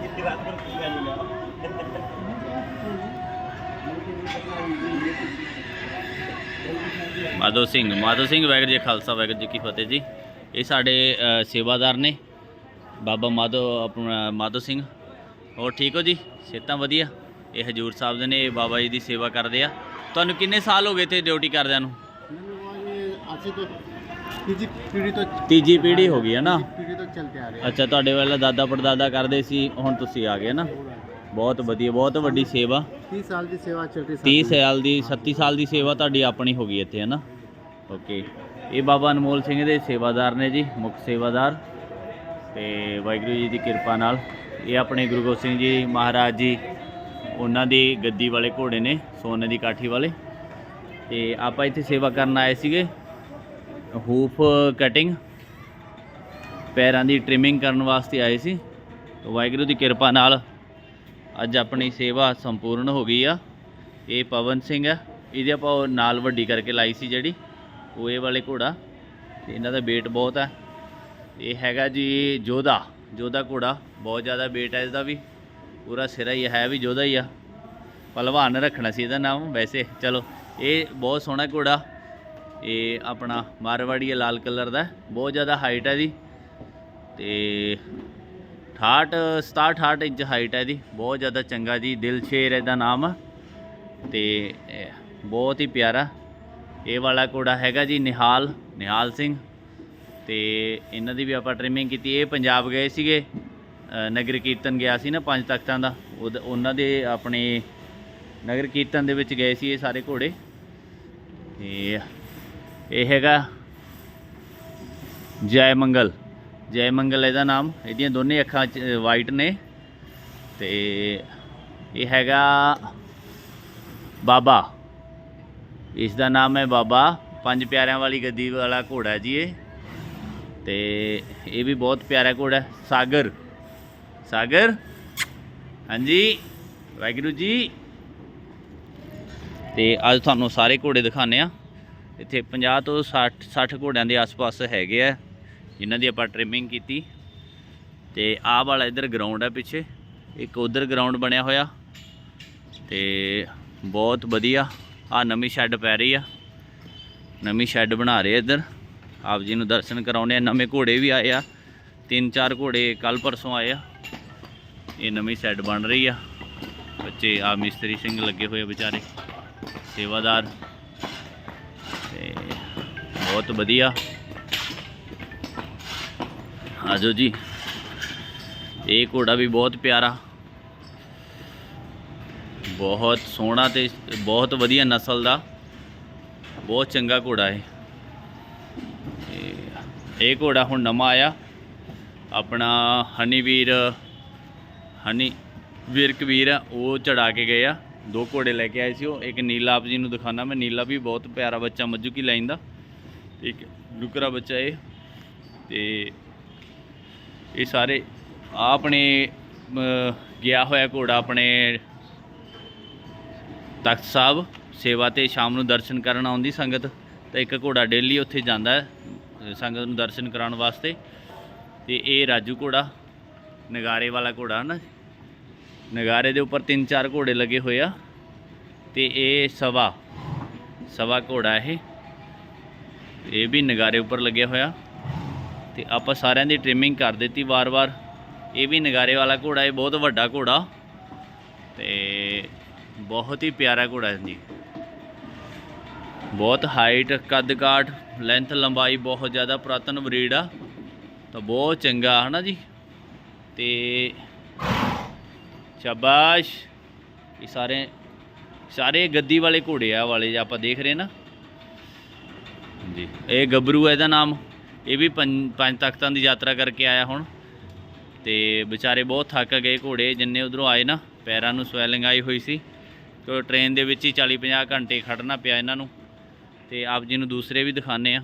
kita Singh, Madho Singh ਵੈਗਰ ਜੀ, ਖਾਲਸਾ ਵੈਗਰ ਜੀ ਕੀ ਫਤਿਹ ਜੀ। ਇਹ ਸਾਡੇ ਸੇਵਾਦਾਰ ਨੇ। ਬਾਬਾ ਮਾਧੋ, ਆਪਣਾ ਮਾਧੋ ਸਿੰਘ। ਹੋਰ ਠੀਕ ਹੋ ਜੀ? ਸਿਹਤਾਂ ਵਧੀਆ? ਇਹ ਹਜੂਰ ਸਾਹਿਬ ਦੇ ਨੇ ਬਾਬਾ ਜੀ ਦੀ ਸੇਵਾ ਕਰਦੇ ਆ। ਤੁਹਾਨੂੰ ਕਿੰਨੇ ਸਾਲ ਹੋ ਗਏ ਤੇ ਡਿਊਟੀ ਕਰਦਿਆਂ ਨੂੰ? ਮੈਨੂੰ ਅਸੀਂ ਤਾਂ ਤੀਜੀ ਪੀੜ੍ਹੀ ਤੋਂ ਤੀਜੀ ਪੀੜ੍ਹੀ ਹੋ ਗਈ ਹੈ ਨਾ? ਪੀੜ੍ਹੀ ਤੋਂ ਚੱਲਦੇ ਆ ਰਹੇ ਅੱਛਾ ਤੁਹਾਡੇ ਵਾਲਾ ਦਾਦਾ ਪੜਦਾਦਾ ਕਰਦੇ ਸੀ ਹੁਣ ਤੁਸੀਂ ਆ ਗਏ ਨਾ? ਬਹੁਤ ਵਧੀਆ ਬਹੁਤ ਵੱਡੀ ਸੇਵਾ। 30 ਸਾਲ ਦੀ ਸੇਵਾ ਚੱਲ ਰਹੀ 30 ਸਾਲ ਦੀ 37 ਸਾਲ ਦੀ ਸੇਵਾ ਤੁਹਾਡੀ ਆਪਣੀ ਹੋ ਗਈ ਇੱਥੇ ਹੈ ਨਾ? ਓਕੇ। ਇਹ ਬਾਬਾ ਅਨਮੋਲ ਸਿੰਘ ਦੇ ਸੇਵਾਦਾਰ ਨੇ ਜੀ ਮੁੱਖ ਸੇਵਾਦਾਰ। ਤੇ ਵਾਹਿਗੁਰੂ ਜੀ ਦੀ ਕਿਰਪਾ ਨਾਲ ਇਹ ਆਪਣੇ ਗੁਰੂ ਗੋਬਿੰਦ ਸਿੰਘ ਜੀ ਮਹਾਰਾਜ ਜੀ ਉਹਨਾਂ ਦੀ ਗੱਦੀ ਵਾਲੇ ਘੋੜੇ ਨੇ ਸੋਨੇ ਦੀ ਕਾਠੀ ਵਾਲੇ। ਤੇ ਆਪਾਂ ਇੱਥੇ ਸੇਵਾ ਕਰਨ ਆਏ ਸੀਗੇ। ਹੂਫ ਕਟਿੰਗ ਪੈਰਾਂ ਦੀ ਟ੍ਰਿਮਿੰਗ ਕਰਨ ਵਾਸਤੇ ਆਏ ਸੀ। ਤੇ ਵਾਹਿਗੁਰੂ ਦੀ ਕਿਰਪਾ ਨਾਲ ਅੱਜ ਆਪਣੀ ਸੇਵਾ ਸੰਪੂਰਨ ਹੋ ਗਈ ਆ। ਇਹ ਪਵਨ ਸਿੰਘ ਆ, ਇਹਦੇ ਆਪਾਂ ਉਹ ਨਾਲ ਵੱਡੀ ਕਰਕੇ ਲਾਈ ਸੀ ਜਿਹੜੀ ਉਹ ਇਹ ਵਾਲੇ ਘੋੜਾ। ਤੇ ਇਹਨਾਂ ਦਾ weight ਬਹੁਤ ਆ। ਇਹ ਹੈਗਾ ਜੀ ਜੋਧਾ ਜੋਧਾ ਘੋੜਾ। ਬਹੁਤ ਜ਼ਿਆਦਾ weight ਹੈ ਇਹਦਾ ਵੀ। ਪੂਰਾ ਸਿਰਾ ਹੀ ਹੈ ਵੀ ਜੋਧਾ ਹੀ ਆ। ਪਹਿਲਵਾਨ ਰੱਖਣਾ ਸੀ ਇਹਦਾ ਨਾਮ, ਵੈਸੇ। ਚਲੋ, ਇਹ ਬਹੁਤ ਸੋਹਣਾ ਘੋੜਾ। ਇਹ ਆਪਣਾ ਮਾਰਵਾੜੀ ਹੈ, ਲਾਲ ਕਲਰ ਦਾ। ਬਹੁਤ ਜ਼ਿਆਦਾ ਹਾਈਟ ਹੈ ਦੀ ਤੇ 68 67 68 ਇੰਚ ਹਾਈਟ ਹੈ ਇਹਦੀ। ਬਹੁਤ ਜ਼ਿਆਦਾ ਚੰਗਾ ਜੀ, ਦਿਲ ਸ਼ੇਰ ਇਹਦਾ ਨਾਮ। ਆ ਤੇ ਬਹੁਤ ਹੀ ਪਿਆਰਾ। ਇਹ ਵਾਲਾ ਘੋੜਾ ਹੈਗਾ ਜੀ ਨਿਹਾਲ ਨਿਹਾਲ ਸਿੰਘ। ਤੇ ਇਹਨਾਂ ਦੀ ਵੀ ਆਪਾਂ ਟ੍ਰਿਮਿੰਗ ਕੀਤੀ। ਇਹ ਪੰਜਾਬ ਗਏ ਸੀਗੇ। ਨਗਰ ਕੀਰਤਨ ਗਿਆ ਸੀ ਨਾ ਪੰਜ ਤਖਤਾਂ ਦਾ। ਉਹਦ- ਉਹਨਾਂ ਦੇ ਆਪਣੇ ਨਗਰ ਕੀਰਤਨ ਦੇ ਵਿੱਚ ਗਏ ਸੀ ਇਹ ਸਾਰੇ ਘੋੜੇ। ਤੇ ਇਹ ਹੈਗਾ ਜੈ ਮੰਗਲ। ਜੈ ਮੰਗਲ ਇਹਦਾ ਨਾਮ। ਇਹਦੀਆਂ ਦੋਨੇ ਅੱਖਾਂ ਵਾਈਟ ਨੇ। ਤੇ ਇਹ ਹੈਗਾ ਬਾਬਾ। ਇਸ ਦਾ ਨਾਮ ਹੈ ਬਾਬਾ। ਪੰਜ ਪਿਆਰਿਆਂ ਵਾਲੀ ਗੱਦੀ ਵਾਲਾ ਘੋੜਾ ਜੀ ਇਹ। ਤੇ ਇਹ ਵੀ ਬਹੁਤ ਪਿਆਰਾ ਘੋੜਾ ਸਾਗਰ। ਸਾਗਰ। ਹਾਂਜੀ। ਵਾਹਿਗੁਰੂ ਜੀ। ਤੇ ਅੱਜ ਤੁਹਾਨੂੰ ਸਾਰੇ ਘੋੜੇ ਦਿਖਾਣੇ ਆ ਇੱਥੇ 50 ਤੋਂ 60 60 ਘੋੜਿਆਂ ਦੇ ਆਸ-ਪਾਸ ਹੈਗੇ ਆ, ਜਿਨ੍ਹਾਂ ਦੀ ਆਪਾਂ ਟ੍ਰਿਮਿੰਗ ਕੀਤੀ। ਤੇ ਆਹ ਵਾਲਾ ਇਧਰ ਗਰਾਊਂਡ ਹੈ ਪਿੱਛੇ, ਇੱਕ ਉਧਰ ਗਰਾਊਂਡ ਬਣਿਆ ਹੋਇਆ। ਤੇ ਬਹੁਤ ਵਧੀਆ ਆ ਨਵੀਂ ਸ਼ੈੱਡ ਪੈ ਰਹੀ ਆ। ਨਵੀਂ ਸ਼ੈੱਡ ਬਣਾ ਰਹੇ ਇੱਧਰ। ਆਪ ਜੀ ਨੂੰ ਦਰਸ਼ਨ ਕਰਾਉਣੇ ਆ, ਨਵੇਂ ਘੋੜੇ ਵੀ ਆਏ ਆ। ਤਿੰਨ ਚਾਰ ਘੋੜੇ ਕੱਲ ਪਰਸੋਂ ਆਏ ਆ। ਇਹ ਨਵੀਂ ਸ਼ੈੱਡ ਬਣ ਰਹੀ ਆ। ਬੱਚੇ ਆ ਮਿਸਤਰੀ ਸਿੰਘ ਲੱਗੇ ਹੋਏ ਵਿਚਾਰੇ, ਸੇਵਾਦਾਰ। ਬਹੁਤ ਵਧੀਆ। ਆਜੋ ਜੀ। ਇਹ ਘੋੜਾ ਵੀ ਬਹੁਤ ਪਿਆਰਾ। ਬਹੁਤ ਸੋਹਣਾ ਤੇ ਬਹੁਤ ਵਧੀਆ ਨਸਲ ਦਾ। ਬਹੁਤ ਚੰਗਾ ਘੋੜਾ ਹੈ ਇਹ ਘੋੜਾ ਹੁਣ ਨਵਾਂ ਆਇਆ। ਆਪਣਾ ਹਨੀ ਵੀਰ ਹਨੀ ਵੀਰ ਕਬੀਰ ਆ, ਉਹ ਚੜਾ ਕੇ ਗਏ ਆ। ਦੋ ਘੋੜੇ ਲੈ ਕੇ ਆਏ ਸੀ ਉਹ। ਇੱਕ ਨੀਲਾ ਆਪ ਜੀ ਨੂੰ ਦਿਖਾਣਾ ਮੈਂ ਨੀਲਾ ਵੀ ਬਹੁਤ ਪਿਆਰਾ ਬੱਚਾ ਮੱਜੂ ਕੀ ਲਾਈਨ ਦਾ ਇੱਕ ਲੁਕਰਾ ਬੱਚਾ ਇਹ ਤੇ ਇਹ ਸਾਰੇ ਆਪਣੇ ਗਿਆ ਹੋਇਆ ਘੋੜਾ ਆਪਣੇ ਤਖਤ ਸਾਹਿਬ ਸੇਵਾ ਤੇ ਸ਼ਾਮ ਨੂੰ ਦਰਸ਼ਨ ਕਰਨ ਆਉਂਦੀ ਸੰਗਤ। ਤਾਂ ਇੱਕ ਘੋੜਾ ਡੇਲੀ ਉੱਥੇ ਜਾਂਦਾ ਸੰਗਤ ਨੂੰ ਦਰਸ਼ਨ ਕਰਾਉਣ ਵਾਸਤੇ। ਤੇ ਇਹ ਰਾਜੂ ਘੋੜਾ, ਨਗਾਰੇ ਵਾਲਾ ਘੋੜਾ ਨਾ ਨਗਾਰੇ ਦੇ ਉੱਪਰ ਤਿੰਨ ਚਾਰ ਘੋੜੇ ਲੱਗੇ ਹੋਏ ਆ। ਤੇ ਇਹ ਸਵਾ ਸਵਾ ਘੋੜਾ ਇਹ। ਇਹ ਵੀ ਨਗਾਰੇ ਉੱਪਰ ਲੱਗਿਆ ਹੋਇਆ। ਤੇ ਆਪਾਂ ਸਾਰਿਆਂ ਦੀ ਟ੍ਰਿਮਿੰਗ ਕਰ ਦਿੱਤੀ ਵਾਰ-ਵਾਰ। ਇਹ ਵੀ ਨਗਾਰੇ ਵਾਲਾ ਘੋੜਾ, ਇਹ ਬਹੁਤ ਵੱਡਾ ਘੋੜਾ। ਤੇ ਬਹੁਤ ਹੀ ਪਿਆਰਾ ਘੋੜਾ ਹੈ ਜੀ। ਬਹੁਤ ਹਾਈਟ ਕੱਦ ਕਾਠ ਲੈਂਥ ਲੰਬਾਈ ਬਹੁਤ ਜ਼ਿਆਦਾ ਪੁਰਾਤਨ ਬਰੀਡ ਆ। ਤਾਂ ਬਹੁਤ ਚੰਗਾ, ਹਨਾ ਜੀ? ਤੇ ਸ਼ਾਬਾਸ਼! ਇਹ ਸਾਰੇ ਸਾਰੇ ਗੱਦੀ ਵਾਲੇ ਘੋੜੇ ਆ ਵਾਲੇ ਜੇ ਆਪਾਂ ਦੇਖ ਰਹੇ ਨਾ। ਜੀ। ਇਹ ਗੱਭਰੂ ਹੈ ਇਹਦਾ ਨਾਮ। ਇਹ ਵੀ ਪੰਜ ਤਖਤਾਂ ਦੀ ਯਾਤਰਾ ਕਰਕੇ ਆਇਆ ਹੁਣ। ਤੇ ਵਿਚਾਰੇ ਬਹੁਤ ਥੱਕ ਗਏ ਘੋੜੇ, ਜਿੰਨੇ ਉਧਰੋਂ ਆਏ ਨਾ, ਪੈਰਾਂ ਨੂੰ ਸਵੈਲਿੰਗ ਆਈ ਹੋਈ ਸੀ। ਤੇ ਟ੍ਰੇਨ ਦੇ ਵਿੱਚ ਹੀ 40 50 ਘੰਟੇ ਖੜਨਾ ਪਿਆ ਇਹਨਾਂ ਨੂੰ। ਤੇ ਆਪ ਜੀ ਨੂੰ ਦੂਸਰੇ ਵੀ ਦਿਖਾਣੇ ਆ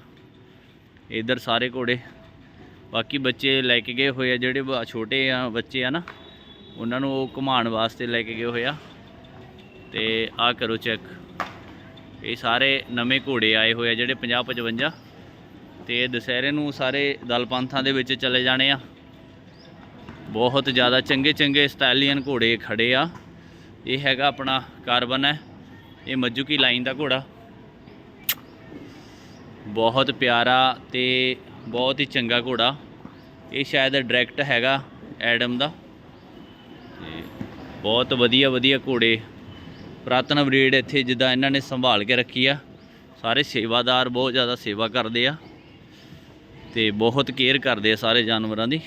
ਇਧਰ ਸਾਰੇ ਘੋੜੇ। ਬਾਕੀ ਬੱਚੇ ਲੈ ਕੇ ਗਏ ਹੋਏ ਆ, ਜਿਹੜੇ ਛੋਟੇ ਆ, ਬੱਚੇ ਆ ਨਾ, ਉਹਨਾਂ ਨੂੰ ਉਹ ਘੁਮਾਉਣ ਵਾਸਤੇ ਲੈ ਕੇ ਗਏ ਹੋਏ ਆ। ਤੇ ਆ ਕਰੋ ਚੈੱਕ। ਇਹ ਸਾਰੇ ਨਵੇਂ ਘੋੜੇ ਆਏ ਹੋਏ ਆ ਜਿਹੜੇ 50 55 ਤੇ ਦੁਸਹਿਰੇ ਨੂੰ ਸਾਰੇ ਦਲ ਪੰਥਾਂ ਦੇ ਵਿੱਚ ਚਲੇ ਜਾਣੇ ਆ। ਬਹੁਤ ਜ਼ਿਆਦਾ ਚੰਗੇ ਚੰਗੇ ਸਟਾਈਲੀਅਨ ਘੋੜੇ ਖੜੇ ਆ। ਇਹ ਹੈਗਾ ਆਪਣਾ ਕਾਰਬਨ ਹੈ। ਇਹ ਮੱਜੂਕੀ ਲਾਈਨ ਦਾ ਘੋੜਾ? ਬਹੁਤ ਪਿਆਰਾ ਤੇ ਬਹੁਤ ਹੀ ਚੰਗਾ ਘੋੜਾ। ਇਹ ਸ਼ਾਇਦ ਡਾਇਰੈਕਟ ਹੈਗਾ ਐਡਮ ਦਾ। ਬਹੁਤ ਵਧੀਆ ਵਧੀਆ ਘੋੜੇ ਪੁਰਾਤਨ ਬਰੀਡ ਇੱਥੇ ਜਿੱਦਾਂ ਇਹਨਾਂ ਨੇ ਸੰਭਾਲ ਕੇ ਰੱਖੀ ਆ। ਸਾਰੇ ਸੇਵਾਦਾਰ ਬਹੁਤ ਜ਼ਿਆਦਾ ਸੇਵਾ ਕਰਦੇ ਆ ਤੇ ਬਹੁਤ ਕੇਅਰ ਕਰਦੇ ਆ ਸਾਰੇ ਜਾਨਵਰਾਂ ਦੀ।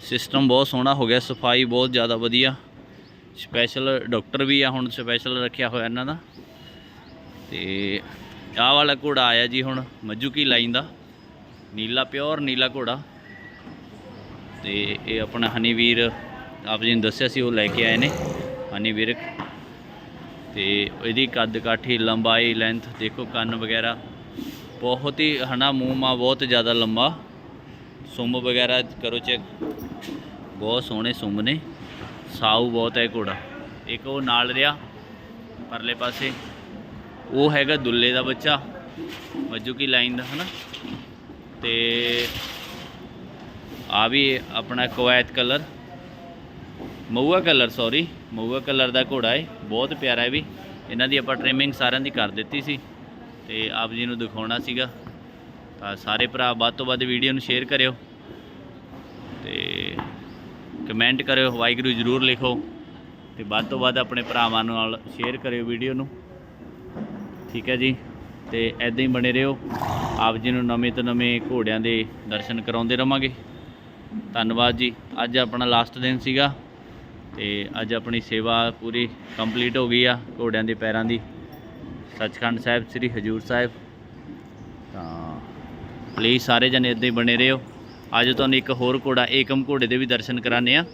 ਸਿਸਟਮ ਬਹੁਤ ਸੋਹਣਾ ਹੋ ਗਿਆ, ਸਫ਼ਾਈ ਬਹੁਤ ਜ਼ਿਆਦਾ ਵਧੀਆ। ਸਪੈਸ਼ਲ ਡਾਕਟਰ ਵੀ ਆ ਹੁਣ, ਸਪੈਸ਼ਲ ਰੱਖਿਆ ਹੋਇਆ ਇਹਨਾਂ ਦਾ। ਤੇ ਆਹ ਵਾਲਾ ਘੋੜਾ ਆਇਆ ਜੀ ਹੁਣ ਮੱਜੂਕੀ ਲਾਈਨ ਦਾ? ਨੀਲਾ, ਪਿਓਰ ਨੀਲਾ ਘੋੜਾ। ਤੇ ਇਹ ਆਪਣਾ ਹਨੀਵੀਰ, ਆਪ ਜੀ ਨੂੰ ਦੱਸਿਆ ਸੀ, ਉਹ ਲੈ ਕੇ ਆਏ ਨੇ। ਹਨੀਵੀਰ ਤੇ ਇਹਦੀ ਕੱਦ ਕਾਠੀ, ਲੰਬਾਈ ਲੈਂਥ ਦੇਖੋ, ਕੰਨ ਵਗੈਰਾ। ਬਹੁਤ ਹੀ ਹਨਾ, ਮੂੰਹ ਮਾ ਬਹੁਤ ਜ਼ਿਆਦਾ ਲੰਬਾ ਸੁੰਬ ਵਗੈਰਾ ਕਰੋ ਚੈੱਕ ਬਹੁਤ ਸੋਹਣੇ ਸੁੰਬ ਨੇ। ਸਾਊ ਬਹੁਤ ਹੈ ਘੋੜਾ। ਇੱਕ ਉਹ ਨਾਲ ਰਿਹਾ, ਪਰਲੇ ਪਾਸੇ। ਉਹ ਹੈਗਾ ਦੁੱਲੇ ਦਾ ਬੱਚਾ ਮੱਜੂਕੀ ਲਾਈਨ ਦਾ, ਹਨਾ। ਤੇ ਆ ਵੀ ਆਪਣਾ ਕਵਾਇਤ ਕਲਰ ਮਊਆ ਕਲਰ ਸੌਰੀ ਮਊਆ ਕਲਰ ਦਾ ਘੋੜਾ ਹੈ ਬਹੁਤ ਪਿਆਰਾ ਹੈ ਵੀ। ਇਹਨਾਂ ਦੀ ਆਪਾਂ ਟ੍ਰਿਮਿੰਗ ਸਾਰਿਆਂ ਦੀ ਕਰ ਦਿੱਤੀ ਸੀ ਤੇ ਆਪ ਜੀ ਨੂੰ ਦਿਖਾਉਣਾ ਸੀਗਾ। ਤਾਂ ਸਾਰੇ ਭਰਾ ਵੱਧ ਤੋਂ ਵੱਧ ਵੀਡੀਓ ਨੂੰ ਸ਼ੇਅਰ ਕਰਿਓ ਤੇ ਕਮੈਂਟ ਕਰਿਓ, ਵਾਹਿਗੁਰੂ ਜ਼ਰੂਰ ਲਿਖੋ ਤੇ ਵੱਧ ਤੋਂ ਵੱਧ ਆਪਣੇ ਭਰਾਵਾਂ ਨਾਲ ਸ਼ੇਅਰ ਕਰਿਓ ਵੀਡੀਓ ਨੂੰ। ਠੀਕ ਹੈ ਜੀ? ਤੇ ਐਦਾਂ ਹੀ ਬਣੇ ਰਹੋ। ਆਪ ਜੀ ਨੂੰ ਨਵੇਂ ਤੋਂ ਨਵੇਂ ਘੋੜਿਆਂ ਦੇ ਦਰਸ਼ਨ ਕਰਾਉਂਦੇ ਰਵਾਂਗੇ। ਧੰਨਵਾਦ ਜੀ। ਅੱਜ ਆਪਣਾ ਲਾਸਟ ਦਿਨ ਸੀਗਾ। ਤੇ ਅੱਜ ਆਪਣੀ ਸੇਵਾ ਪੂਰੀ ਕੰਪਲੀਟ ਹੋ ਗਈ ਆ ਘੋੜਿਆਂ ਦੇ ਪੈਰਾਂ ਦੀ। ਸੱਚਖੰਡ ਸਾਹਿਬ ਸ੍ਰੀ ਹਜੂਰ ਸਾਹਿਬ। ਤਾਂ ਪਲੀਜ਼ ਸਾਰੇ ਜਣੇ ਇੱਦਾਂ ਹੀ ਬਣੇ ਰਹੋ। ਅੱਜ ਤੁਹਾਨੂੰ ਇੱਕ ਹੋਰ ਘੋੜਾ ਏਕਮ ਘੋੜੇ ਦੇ ਵੀ ਦਰਸ਼ਨ ਕਰਾਣੇ ਆ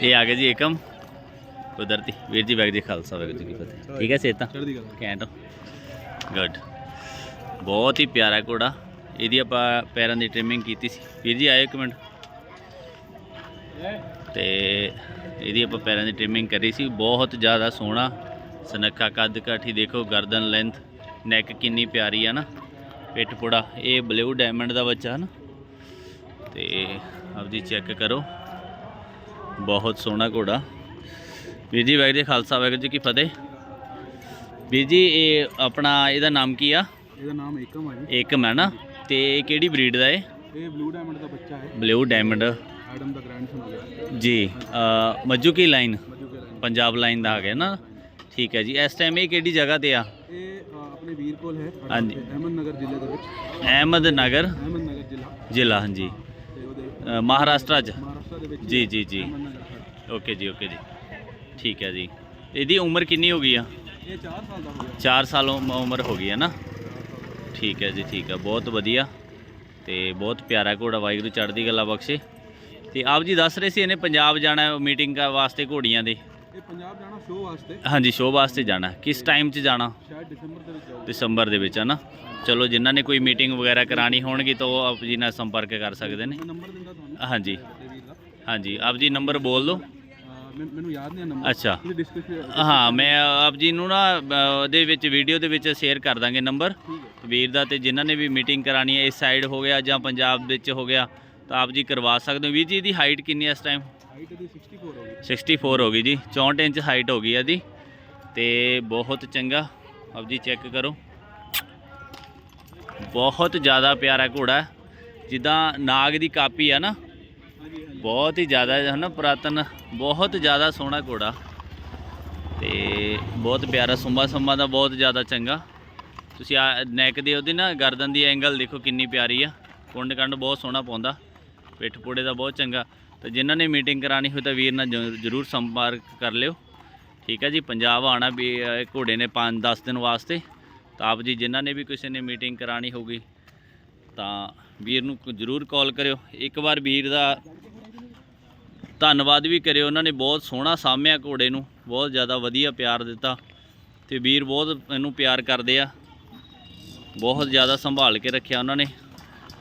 ਇਹ ਆ ਗਿਆ ਜੀ ਏਕਮ। ਕੁਦਰਤੀ। ਵੀਰ ਜੀ ਵੈਗ ਜੀ ਖਾਲਸਾ ਵੈਗ ਜੀ ਕੀ ਫਤਿਹ। ਠੀਕ ਹੈ ਸੇਤਾ ਕੈਂਟ ਗੁੱਡ ਬਹੁਤ ਹੀ ਪਿਆਰਾ ਘੋੜਾ। ਇਹਦੀ ਆਪਾਂ ਪੈਰਾਂ ਦੀ ਟ੍ਰਿਮਿੰਗ ਕੀਤੀ ਸੀ। ਵੀਰ ਜੀ ਆਏ ਇੱਕ ਮਿੰਟ। ਤੇ ਇਹਦੀ ਆਪਾਂ ਪੈਰਾਂ ਦੀ ਟ੍ਰਿਮਿੰਗ ਕਰੀ ਸੀ। ਬਹੁਤ ਜ਼ਿਆਦਾ ਸੋਹਣਾ। ਸਨੱਖਾ ਕੱਦ ਕਾਠੀ ਦੇਖੋ ਗਰਦਨ ਲੈਂਥ ਨੈਕ ਕਿੰਨੀ ਪਿਆਰੀ ਆ ਨਾ। ਪਿੱਠ ਪੁੜਾ ਇਹ ਬਲੂ ਡਾਇਮੰਡ ਦਾ ਬੱਚਾ ਨਾ। ਤੇ ਆਪਦੀ ਚੈੱਕ ਕਰੋ। ਬਹੁਤ ਸੋਹਣਾ ਘੋੜਾ। ਵੀਰ ਜੀ ਵਾਹਿਗੁਰੂ ਜੀ ਖਾਲਸਾ ਵਾਹਿਗੁਰੂ ਜੀ ਕੀ ਫਤਿਹ। ਵੀਰ ਜੀ ਇਹ ਆਪਣਾ ਇਹਦਾ ਨਾਮ ਕੀ ਆ? ਇਹਦਾ ਨਾਮ ਏਕਮ ਹੈ ਜੀ। ਏਕਮ ਹੈ ਨਾ। ਤੇ ਕਿਹੜੀ ਬਰੀਡ ਦਾ ਹੈ ਇਹ ਬਲੂ ਡਾਇਮੰਡ ਦਾ ਬੱਚਾ ਹੈ। ਬਲੂ ਡਾਇਮੰਡ ਐਡਮ ਦਾ ਗ੍ਰੈਂਡਸਨ ਹੋ ਗਿਆ ਜੀ ਅ, line Majuke line Punjab line ਦਾ ਆ ਗਿਆ ਨਾ? ਠੀਕ ਹੈ ਜੀ ਇਸ ਟਾਈਮ ਇਹ ਕਿਹੜੀ ਜਗ੍ਹਾ ਤੇ ਆ? ਇਹ ਅ, ਆਪਣੇ ਵੀਰ ਕੋਲ ਹੈ ਹਾਂਜੀ। ਅਹਿਮਦ ਨਗਰ ਜ਼ਿਲ੍ਹੇ ਦੇ ਵਿੱਚ। ਅਹਿਮਦ ਨਗਰ? ਅਹਿਮਦ ਨਗਰ ਜ਼ਿਲ੍ਹਾ। ਜ਼ਿਲ੍ਹਾ ਹਾਂਜੀ। ਤੇ ਉਹਦੇ ਅ, ਮਹਾਰਾਸ਼ਟਰ ਚ ਮਹਾਰਾਸ਼ਟਰ ਦੇ ਵਿੱਚ ਜੀ ਜੀ ਜੀ। ਹੈ। ਓਕੇ ਜੀ ਓਕੇ ਜੀ। ਠੀਕ ਹੈ ਜੀ। ਇਹਦੀ ਉਮਰ ਕਿੰਨੀ ਹੋ ਗਈ ਆ? ਇਹ 4 ਸਾਲ ਦਾ ਹੋ ਗਿਆ। 4 ਸਾਲ ਉਮ- ਉਮਰ ਹੋ ਗਈ ਹੈ ਨਾ? ਠੀਕ ਹੈ ਜੀ ਠੀਕ ਹੈ। ਬਹੁਤ ਵਧੀਆ ਤੇ ਬਹੁਤ ਪਿਆਰਾ ਘੋੜਾ ਵਾਹਿਗੁਰੂ ਚੜ੍ਹਦੀ ਕਲਾ ਬਖਸ਼ੇ। ਤੇ ਆਪ ਜੀ ਦੱਸ ਰਹੇ ਸੀ ਇਹਨੇ ਪੰਜਾਬ ਜਾਣਾ ਮੀਟਿੰਗ ਵਾਸਤੇ ਘੋੜੀਆਂ ਦੇ। ਇਹ ਪੰਜਾਬ ਜਾਣਾ ਸ਼ੋਅ ਵਾਸਤੇ। ਹਾਂਜੀ ਸ਼ੋਅ ਵਾਸਤੇ ਜਾਣਾ ਕਿਸ ਟਾਈਮ 'ਚ ਜਾਣਾ? ਸ਼ਾਇਦ ਦਸੰਬਰ ਦੇ ਵਿੱਚ ਜਾਊਗਾ। ਦਸੰਬਰ ਦੇ ਵਿੱਚ ਹੈ ਨਾ? ਚਲੋ ਜਿਨ੍ਹਾਂ ਨੇ ਕੋਈ ਮੀਟਿੰਗ ਵਗੈਰਾ ਕਰਾਣੀ ਹੋਣਗੀ ਤਾਂ ਉਹ ਆਪ ਜੀ ਨਾਲ ਸੰਪਰਕ ਕਰ ਸਕਦੇ ਨੇ। ਮੈਂ ਨੰਬਰ ਦਿੰਦਾ ਤੁਹਾਨੂੰ। ਹਾਂਜੀ। ਤੇ ਵੀਰ ਦਾ। ਹਾਂਜੀ ਆਪ ਜੀ ਨੰਬਰ ਬੋਲ ਦਿਓ। ਮੈਨ- ਮੈਨੂੰ ਯਾਦ ਨਹੀਂ ਨੰਬਰ ਅੱਛਾ। ਤੁਸੀਂ ਹਾਂ ਮੈਂ ਆਪ ਜੀ ਨੂੰ ਨਾ ਅ, ਉਹਦੇ ਵਿੱਚ ਵੀਡੀਓ ਦੇ ਵਿੱਚ ਸ਼ੇਅਰ ਕਰ ਦਾਂਗੇ ਨੰਬਰ ਠੀਕ ਹੈ। ਵੀਰ ਦਾ ਤੇ ਜਿਨ੍ਹਾਂ ਨੇ ਵੀ ਮੀਟਿੰਗ ਕਰਾਣੀ ਹੈ ਇਸ ਸਾਈਡ ਹੋ ਗਿਆ ਜਾਂ ਪੰਜਾਬ ਵਿੱਚ ਹੋ ਗਿਆ ਤਾਂ ਆਪ ਜੀ ਕਰਵਾ ਸਕਦੇ ਹੋ। ਵੀਰ ਜੀ ਇਹਦੀ ਹਾਈਟ ਕਿੰਨੀ ਹੈ ਇਸ ਟਾਈਮ ਹਾਈਟ ਇਹਦੀ 64 ਹੋ ਗਈ। 64 ਹੋ ਗਈ ਜੀ। 64 ਇੰਚ ਹਾਈਟ ਹੋ ਗਈ ਇਹਦੀ। ਤੇ ਬਹੁਤ ਚੰਗਾ। ਆਪ ਜੀ ਚੈੱਕ ਕਰੋ। ਬਹੁਤ ਜ਼ਿਆਦਾ ਪਿਆਰਾ ਘੋੜਾ ਜਿੱਦਾਂ ਨਾਗ ਦੀ ਕਾਪੀ ਆ ਨਾ। ਬਹੁਤ ਹੀ ਜ਼ਿਆਦਾ ਹੈ ਨਾ ਪੁਰਾਤਨ। ਬਹੁਤ ਜ਼ਿਆਦਾ ਸੋਹਣਾ ਘੋੜਾ। ਤੇ ਬਹੁਤ ਪਿਆਰਾ ਸੁੰਬਾ ਸੰਬਾ ਦਾ ਬਹੁਤ ਜ਼ਿਆਦਾ ਚੰਗਾ। ਤੁਸੀਂ ਆ ਨੈਕ ਦੇ ਉਹਦੀ ਨਾ ਗਰਦਨ ਦੀ ਐਂਗਲ ਦੇਖੋ ਕਿੰਨੀ ਪਿਆਰੀ ਆ। ਕੁੰਡ ਕੰਡ ਬਹੁਤ ਸੋਹਣਾ ਪਾਉਂਦਾ। ਪਿੱਠ ਪੂੜੇ ਦਾ ਬਹੁਤ ਚੰਗਾ। ਤਾਂ ਜਿਨ੍ਹਾਂ ਨੇ ਮੀਟਿੰਗ ਕਰਾਣੀ ਹੋਈ ਤਾਂ ਵੀਰ ਨਾਲ ਜ- ਜ਼ਰੂਰ ਸੰਪਰਕ ਕਰ ਲਿਓ। ਠੀਕ ਹੈ ਜੀ, ਪੰਜਾਬ ਆਣਾ ਵੀ ਘੋੜੇ ਨੇ 5-10 ਦਿਨ ਵਾਸਤੇ। ਤਾਂ ਆਪ ਜੀ ਜਿਨ੍ਹਾਂ ਨੇ ਵੀ ਕਿਸੇ ਨੇ ਮੀਟਿੰਗ ਕਰਾਣੀ ਹੋਗੀ ਤਾਂ ਵੀਰ ਨੂੰ ਜ਼ਰੂਰ ਕਾਲ ਕਰਿਓ। ਇੱਕ ਵਾਰ ਵੀਰ ਦਾ ਧੰਨਵਾਦ ਵੀ ਕਰਿਓ। ਉਹਨਾਂ ਨੇ ਬਹੁਤ ਸੋਹਣਾ ਸਾਂਭਿਆ ਘੋੜੇ ਨੂੰ, ਬਹੁਤ ਜ਼ਿਆਦਾ ਵਧੀਆ ਪਿਆਰ ਦਿੱਤਾ। ਤੇ ਵੀਰ ਬਹੁਤ ਇਹਨੂੰ ਪਿਆਰ ਕਰਦੇ ਆ। ਬਹੁਤ ਜ਼ਿਆਦਾ ਸੰਭਾਲ ਕੇ ਰੱਖਿਆ ਉਹਨਾਂ ਨੇ।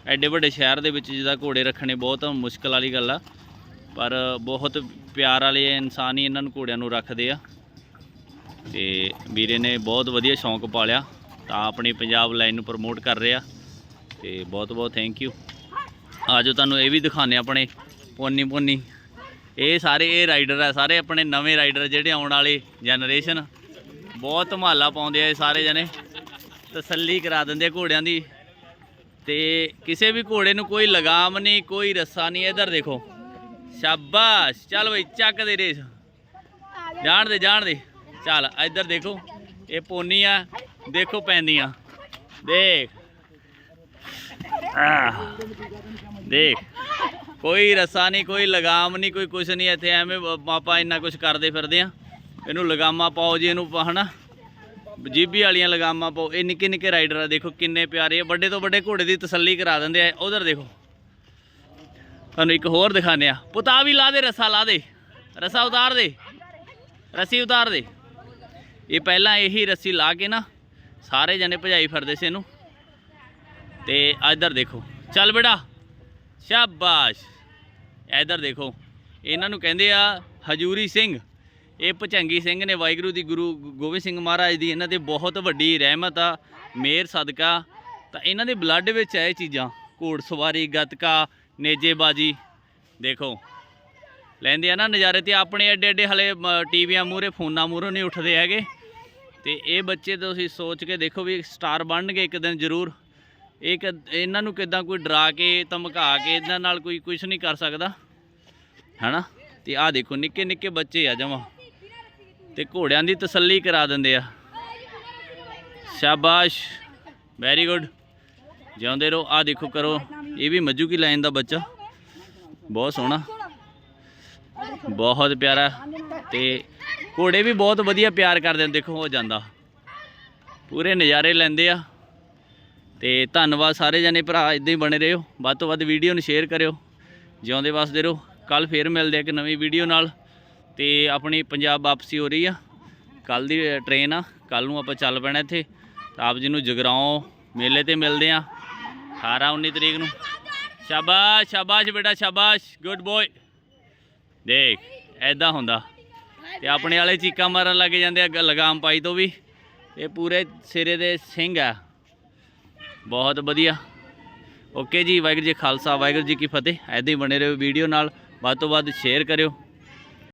ਐਡੇ ਵੱਡੇ ਸ਼ਹਿਰ ਦੇ ਵਿੱਚ ਜਿਹਦਾ ਘੋੜੇ ਰੱਖਣੇ ਬਹੁਤ ਮੁਸ਼ਕਲ ਵਾਲੀ ਗੱਲ ਆ, ਪਰ ਬਹੁਤ ਪਿਆਰ ਵਾਲੇ ਇਨਸਾਨ ਹੀ ਇਹਨਾਂ ਨੂੰ ਘੋੜਿਆਂ ਨੂੰ ਰੱਖਦੇ ਆ। ਤੇ ਵੀਰੇ ਨੇ ਬਹੁਤ ਵਧੀਆ ਸ਼ੌਂਕ ਪਾਲਿਆ, ਤਾਂ ਆਪਣੀ ਪੰਜਾਬ ਲਾਈਨ ਨੂੰ ਪ੍ਰਮੋਟ ਕਰ ਰਿਹਾ, ਤੇ ਬਹੁਤ ਬਹੁਤ ਥੈਂਕ ਯੂ ਆਜੋ ਤੁਹਾਨੂੰ ਇਹ ਵੀ ਦਿਖਾਣੇ ਆਪਣੇ ਪੋਨੀ ਪੋਨੀ। ਇਹ ਸਾਰੇ ਇਹ ਰਾਈਡਰ ਆ, ਸਾਰੇ ਆਪਣੇ ਨਵੇਂ ਰਾਈਡਰ ਜਿਹੜੇ ਆਉਣ ਵਾਲੇ ਜਨਰੇਸ਼ਨ ਬਹੁਤ ਧਮਾਲਾ ਪਾਉਂਦੇ ਆ ਇਹ ਸਾਰੇ ਜਣੇ। ਤਸੱਲੀ ਕਰਾ ਦਿੰਦੇ ਆ ਘੋੜਿਆਂ ਦੀ। ਤੇ ਕਿਸੇ ਵੀ ਘੋੜੇ ਨੂੰ ਕੋਈ ਲਗਾਮ ਨਹੀਂ, ਕੋਈ ਰੱਸਾ ਨਹੀਂ। ਇਧਰ ਦੇਖੋ। ਸ਼ਾਬਾਸ਼। ਚੱਲ ਬਈ, ਚੱਕ ਦੇ ਰੇਸ। ਜਾਣ ਦੇ ਜਾਣ ਦੇ। ਚੱਲ, ਇੱਧਰ ਦੇਖੋ। ਇਹ ਪੋਨੀ ਆ ਦੇਖੋ ਪੈਂਦੀਆਂ। ਦੇਖ। ਦੇਖ। ਕੋਈ ਰਸਾ ਨਹੀਂ, ਕੋਈ ਲਗਾਮ ਨਹੀਂ, ਕੋਈ ਕੁਛ ਨਹੀਂ। ਇੱਥੇ ਐਵੇਂ ਬ- ਆਪਾਂ ਇੰਨਾ ਕੁਛ ਕਰਦੇ ਫਿਰਦੇ ਆ ਇਹਨੂੰ ਲਗਾਮਾ ਪਾਓ ਜੀ, ਇਹਨੂੰ ਪ- ਹਨਾ? ਜੀਬੀ ਵਾਲੀਆਂ ਲਗਾਮਾਂ ਪਾਓ, ਇਹ ਨਿੱਕੇ ਨਿੱਕੇ ਰਾਈਡਰ ਆ, ਦੇਖੋ ਕਿੰਨੇ ਪਿਆਰੇ ਆ। ਵੱਡੇ ਤੋਂ ਵੱਡੇ ਘੋੜੇ ਦੀ ਤਸੱਲੀ ਕਰਾ ਦਿੰਦੇ ਆ। ਉਧਰ ਦੇਖੋ। ਤੁਹਾਨੂੰ ਇੱਕ ਹੋਰ ਦਿਖਾਣੇ ਆ। ਪੁੱਤਾ ਵੀ ਲਾ ਦੇ, ਰਸਾ ਲਾ ਦੇ। ਰਸਾ ਉਤਾਰ ਦੇ। ਰੱਸੀ ਉਤਾਰ ਦੇ। ਇਹ ਪਹਿਲਾਂ ਇਹੀ ਰੱਸੀ ਲਾ ਕੇ ਨਾ, ਸਾਰੇ ਜਣੇ ਭਜਾਈ ਫਿਰਦੇ ਸੀ ਇਹਨੂੰ। ਤੇ ਇੱਧਰ ਦੇਖੋ। ਚੱਲ ਬੇਟਾ, ਸ਼ਾਬਾਸ਼। ਇੱਧਰ ਦੇਖੋ। ਇਹਨਾਂ ਨੂੰ ਕਹਿੰਦੇ ਆ, ਹਜੂਰੀ ਸਿੰਘ। ਇਹ ਭਚੰਗੀ ਸਿੰਘ ਨੇ ਵਾਹਿਗੁਰੂ ਦੀ ਗੁਰੂ ਗੋਬਿੰਦ ਸਿੰਘ ਮਹਾਰਾਜ ਦੀ ਇਹਨਾਂ ਤੇ ਬਹੁਤ ਵੱਡੀ ਰਹਿਮਤ ਆ ਮੇਰ ਸਦਕਾ। ਤਾਂ ਇਹਨਾਂ ਦੇ ਬਲੱਡ ਵਿੱਚ ਆ ਇਹ ਚੀਜ਼ਾਂ, ਘੋੜ ਸਵਾਰੀ, ਗੱਤਕਾ, ਨੇਜੇਬਾਜੀ। ਦੇਖੋ, ਲੈਂਦੇ ਆ ਨਾ ਨਜ਼ਾਰੇ ਤੇ ਆਪਣੇ ਐਡੇ ਐਡੇ ਹਲੇ ਟੀਵੀਆਂ ਮੂਰੇ ਫੋਨਾਂ ਮੂਹਰੋਂ ਨਹੀਂ ਉੱਠਦੇ ਹੈਗੇ। ਤੇ ਇਹ ਬੱਚੇ ਤੁਸੀਂ ਸੋਚ ਕੇ ਦੇਖੋ ਵੀ ਸਟਾਰ ਬਣਨਗੇ ਇੱਕ ਦਿਨ ਜ਼ਰੂਰ। ਇਹ ਕਿ- ਇਹਨਾਂ ਨੂੰ ਕਿਦਾਂ ਕੋਈ ਡਰਾ ਕੇ, ਧਮਕਾ ਕੇ, ਇਹਨਾਂ ਨਾਲ ਕੋਈ ਕੁਝ ਨਹੀਂ ਕਰ ਸਕਦਾ। ਹੈਨਾ? ਤੇ ਆਹ ਦੇਖੋ ਨਿੱਕੇ ਨਿੱਕੇ ਬੱਚੇ ਆ ਜਮਾ। ਤੇ ਘੋੜਿਆਂ ਦੀ ਤਸੱਲੀ ਕਰਾ ਦਿੰਦੇ ਆ। ਸ਼ਾਬਾਸ਼। ਵੈਰੀ ਗੁੱਡ ਜਿਉਂਦੇ ਰਹੋ। ਆਹ ਦੇਖੋ ਕਰੋ। ਇਹ ਵੀ ਮੱਜੂ ਕੀ ਲਾਈਨ ਦਾ ਬੱਚਾ? ਬਹੁਤ ਸੋਹਣਾ। ਬਹੁਤ ਪਿਆਰਾ। ਤੇ ਘੋੜੇ ਵੀ ਬਹੁਤ ਵਧੀਆ ਪਿਆਰ ਕਰਦੇ ਨੇ। ਦੇਖੋ, ਹੋ ਜਾਂਦਾ। ਪੂਰੇ ਨਜ਼ਾਰੇ ਲੈਂਦੇ ਆ। ਤੇ ਧੰਨਵਾਦ ਸਾਰੇ ਜਣੇ ਭਰਾ, ਇਦਾਂ ਹੀ ਬਣੇ ਰਹੋ। ਵੱਧ ਤੋਂ ਵੱਧ ਵੀਡੀਓ ਨੂੰ ਸ਼ੇਅਰ ਕਰਿਓ। ਜਿਉਂਦੇ ਵਸਦੇ ਰਹੋ। ਕੱਲ ਫੇਰ ਮਿਲਦੇ ਆ ਇੱਕ ਨਵੀਂ ਵੀਡੀਓ ਨਾਲ। ਤੇ ਆਪਣੀ ਪੰਜਾਬ ਵਾਪਸੀ ਹੋ ਰਹੀ ਆ। ਕੱਲ ਦੀ ਟ੍ਰੇਨ ਆ। ਕੱਲ ਨੂੰ ਆਪਾਂ ਚੱਲ ਪੈਣਾ ਇੱਥੇ। ਤਾਂ ਆਪ ਜੀ ਨੂੰ ਜਗਰਾਉਂ ਮੇਲੇ ਤੇ ਮਿਲਦੇ ਆ। 18 19 ਤਰੀਕ ਨੂੰ। ਸ਼ਾਬਾਸ਼ ਸ਼ਾਬਾਸ਼ ਬੇਟਾ, ਸ਼ਾਬਾਸ਼। ਗੁੱਡ ਬੋਏ ਦੇਖ ਐਦਾਂ ਹੁੰਦਾ। ਤੇ ਆਪਣੇ ਵਾਲੇ ਚੀਕਾਂ ਮਾਰਨ ਲੱਗ ਜਾਂਦੇ ਆ ਗ- ਲਗਾਮ ਪਾਈ ਤੋਂ ਵੀ। ਇਹ ਪੂਰੇ ਸਿਰੇ ਦੇ ਸਿੰਘ ਆ। ਬਹੁਤ ਵਧੀਆ। ਓਕੇ ਜੀ, ਵਾਹਿਗੁਰੂ ਜੀ ਖਾਲਸਾ, ਵਾਹਿਗੁਰੂ ਜੀ ਕੀ ਫਤਿਹ। ਐਦਾਂ ਹੀ ਬਣੇ ਰਹੋ ਵੀਡੀਓ ਨਾਲ। ਵੱਧ ਤੋਂ ਵੱਧ ਸ਼ੇਅਰ ਕਰਿਓ।